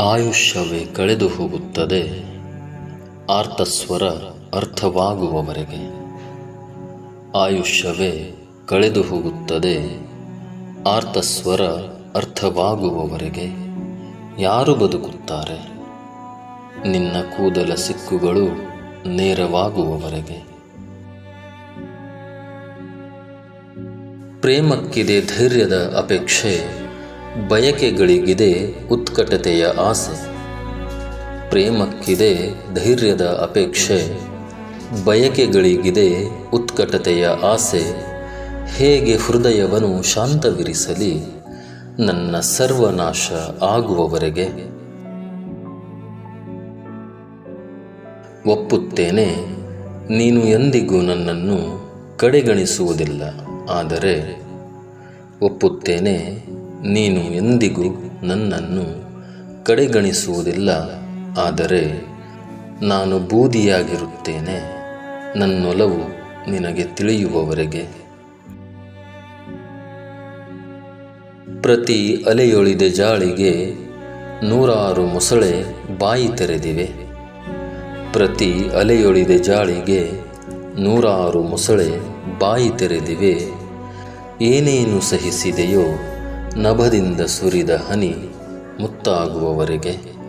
ಆಯುಷ್ಯವೇ ಕಳೆದು ಹೋಗುತ್ತದೆ. ಆರ್ತಸ್ವರ ಅರ್ಥವಾಗುವವರೆಗೆ ಆಯುಷ್ಯವೇ ಕಳೆದು ಹೋಗುತ್ತದೆ. ಆರ್ತಸ್ವರ ಅರ್ಥವಾಗುವವರೆಗೆ ಯಾರು ಬದುಕುತ್ತಾರೆ? ನಿನ್ನ ಕೂದಲ ಸಿಕ್ಕುಗಳು ನೇರವಾಗುವವರೆಗೆ. ಪ್ರೇಮಕ್ಕಿದೆ ಧೈರ್ಯದ ಅಪೇಕ್ಷೆ. ಬಯಕೆಗಳಿಗಿದೆ ಉತ್ಕಟತೆಯ ಆಸೆ. ಪ್ರೇಮಕ್ಕಿದೆ ಧೈರ್ಯದ ಅಪೇಕ್ಷೆ. ಬಯಕೆಗಳಿಗಿದೆ ಉತ್ಕಟತೆಯ ಆಸೆ. ಹೇಗೆ ಹೃದಯವನ್ನು ಶಾಂತವಿರಿಸಲಿ. ನನ್ನ ಸರ್ವನಾಶ ಆಗುವವರೆಗೆ. ಒಪ್ಪುತ್ತೇನೆ, ನೀನು ಎಂದಿಗೂ ನನ್ನನ್ನು ಕಡೆಗಣಿಸುವುದಿಲ್ಲ. ಆದರೆ ಒಪ್ಪುತ್ತೇನೆ ನೀನು ಎಂದಿಗೂ ನನ್ನನ್ನು ಕಡೆಗಣಿಸುವುದಿಲ್ಲ. ಆದರೆ ನಾನು ಬೂದಿಯಾಗಿರುತ್ತೇನೆ. ನನ್ನೊಲವು ನಿನಗೆ ತಿಳಿಯುವವರೆಗೆ. ಪ್ರತಿ ಅಲೆಯೊಳಿದ ಜಾಳಿಗೆ ನೂರಾರು ಮೊಸಳೆ ಬಾಯಿ ತೆರೆದಿವೆ. ಪ್ರತಿ ಅಲೆಯೊಳಿದ ಜಾಳಿಗೆ ನೂರಾರು ಮೊಸಳೆ ಬಾಯಿ ತೆರೆದಿವೆ. ಏನೇನು ಸಹಿಸಿದೆಯೋ ನಭದಿಂದ ಸುರಿದ ಹನಿ ಮುತ್ತಾಗುವವರೆಗೆ.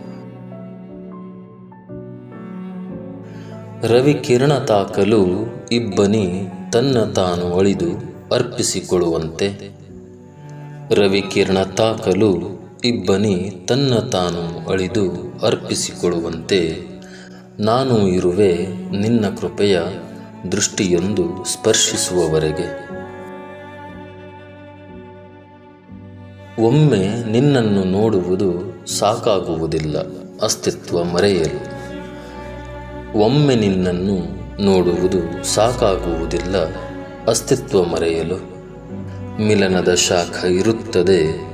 ರವಿ ಕಿರಣ ತಾಕಲು ಇಬ್ಬನಿ ತನ್ನ ತಾನು ಅಳಿದು ಅರ್ಪಿಸಿಕೊಳ್ಳುವಂತೆ. ರವಿ ಕಿರಣ ತಾಕಲು ಇಬ್ಬನಿ ತನ್ನ ತಾನು ಅಳಿದು ಅರ್ಪಿಸಿಕೊಳ್ಳುವಂತೆ. ನಾನು ಇರುವೆ ನಿನ್ನ ಕೃಪೆಯ ದೃಷ್ಟಿಯೊಂದು ಸ್ಪರ್ಶಿಸುವವರೆಗೆ. ಒಮ್ಮೆ ನಿನ್ನನ್ನು ನೋಡುವುದು ಸಾಕಾಗುವುದಿಲ್ಲ, ಅಸ್ತಿತ್ವ ಮರೆಯಲು. ಒಮ್ಮೆ ನಿನ್ನನ್ನು ನೋಡುವುದು ಸಾಕಾಗುವುದಿಲ್ಲ, ಅಸ್ತಿತ್ವ ಮರೆಯಲು. ಮಿಲನದ ಶಾಖ ಇರುತ್ತದೆ,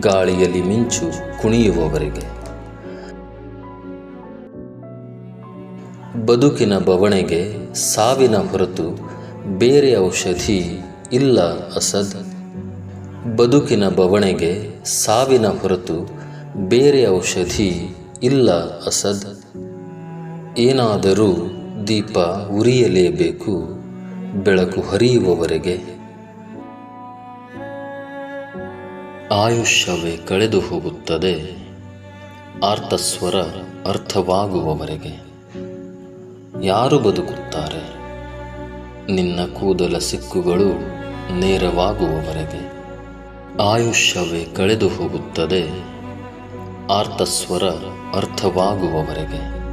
ಗಾಳಿಯಲ್ಲಿ ಮಿಂಚು ಕುಣಿಯುವವರೆಗೆ. ಬದುಕಿನ ಬವಣೆಗೆ ಸಾವಿನ ಹೊರತು ಬೇರೆ ಔಷಧಿ ಇಲ್ಲ, ಅಸದ್. ಬದುಕಿನ ಬವಣೆಗೆ ಸಾವಿನ ಹೊರತು ಬೇರೆ ಔಷಧಿ ಇಲ್ಲ ಅಸದ್. ಏನಾದರೂ ದೀಪ ಉರಿಯಲೇಬೇಕು, ಬೆಳಕು ಹರಿಯುವವರೆಗೆ. ಆಯುಷ್ಯವೇ ಕಳೆದು ಹೋಗುತ್ತದೆ ಆರ್ತಸ್ವರ ಅರ್ಥವಾಗುವವರೆಗೆ. ಯಾರು ಬದುಕುತ್ತಾರೆ? ನಿನ್ನ ಕೂದಲ ಸಿಕ್ಕುಗಳು ನೇರವಾಗುವವರೆಗೆ. ಆಯುಷ್ಯವೇ ಕಳೆದು ಹೋಗುತ್ತದೆ ಆರ್ತಸ್ವರ ಅರ್ಥವಾಗುವವರೆಗೆ.